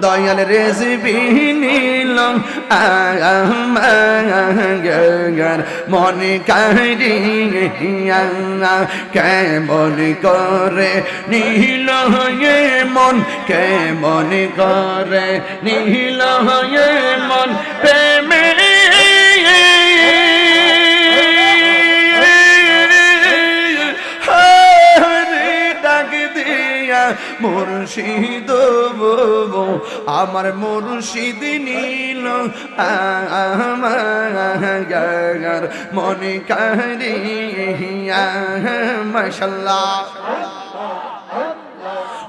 দয়াল রেজবি নীল আমার মনে কারি কেমন করে নীল হয়ে মন, কেমন করে নীল হয়ে মন মুর্শিদ আমার মুর্শিদ নীল আমার মনে কারিয়া মশাল্লাহ।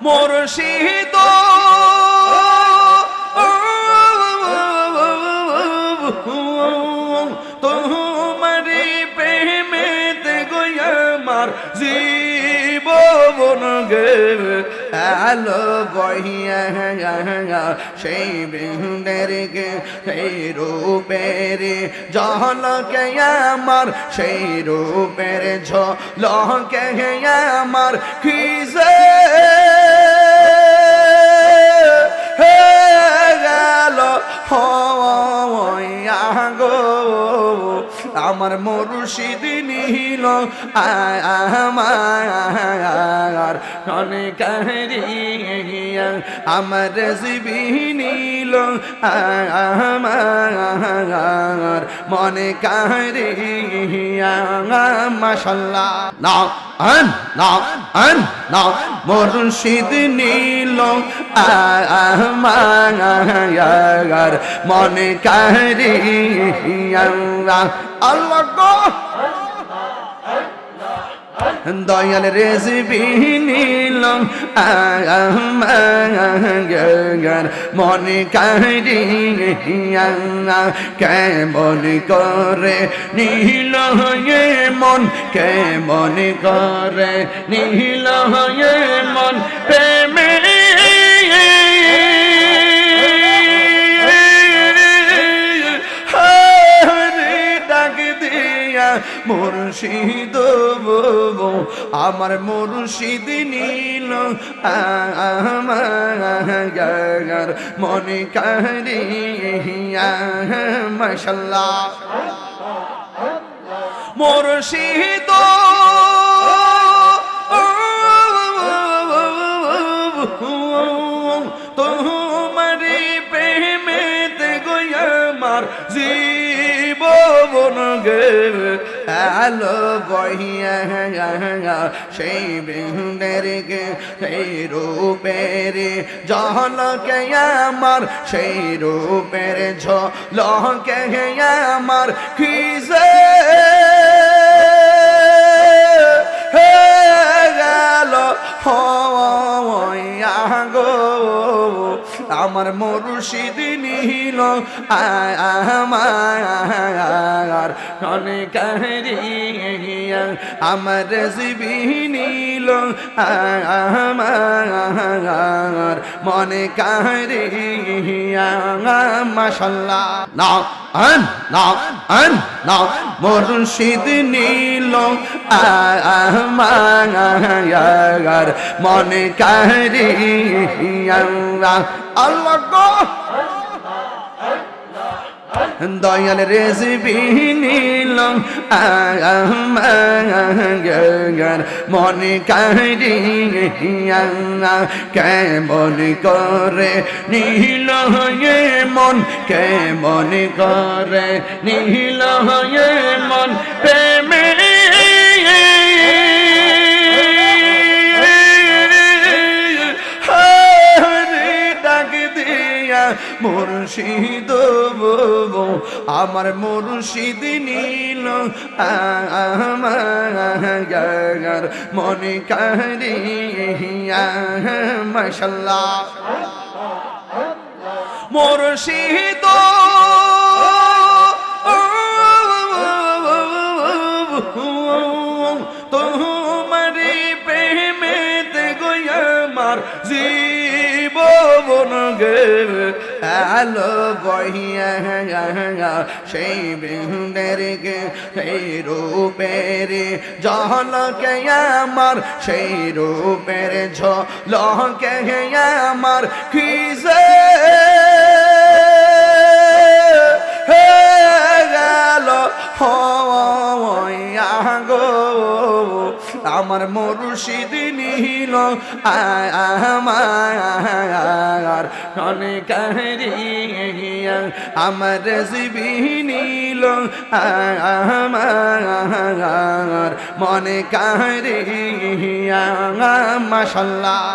মুর্শিদ তোমারি প্রেমেতে গোয়ামার জীবন গে আলো বহিয়া সেই বৃন্দের গে, সেই রূপের জলকে আমার, সেই রূপের ঝলকে আমার খিজে আমার মুর্শিদ নীল। আমার অনেক আমার রেসিবি নীল। আমার মনে কারিয়া মাসাল্লাহ না আন না আন না মুর্শিদ নীল। আমার মনে কারিয়া আল্লাহ গো। দয়াল রেজবি নীল আমার মনে কারিয়া কেমন করে নীল হয়ে মন, কেমন করে নীল হয়ে মন মুর্শিদ আমার মুর্শিদ নীল আমার মনে কারিয়া মশাল্লাহ। মুর্শিদ গে আলো বহিয়া সেই বৃন্দের গে সেই রূপের জলকে আমার, সেই রূপের ঝলকে আমার খিজে গেল গো আমার মুর্শিদ নীল আমার অনেক আমার রেসিবি নীল আমার মনে কারিয়া মাসাল্লাহ না আন না আন না মুর্শিদ নীল আমার মনে কারিয়া আল্লাহ দয়াল রেজবি নীল আমার মনে কারিয়া কেমন করে নীল হয়ে মন, কেমন করে নীল হয়ে মন মুর্শিদ আমার মুর্শিদ নীল আমার মনে কারিয়া মশাল্লাহ। মুর্শিদ জীবন গে আলো বহিয়া সেই বৃন্দের গে সেই রূপের জলকে আমার, সেই রূপের ঝলকে আমার খিসে। গেল গো। আমার মুর্শিদ নিল। আমার অনেক আমার জীবী নিল। আমার মনে কারিয়া মাসাল্লাহ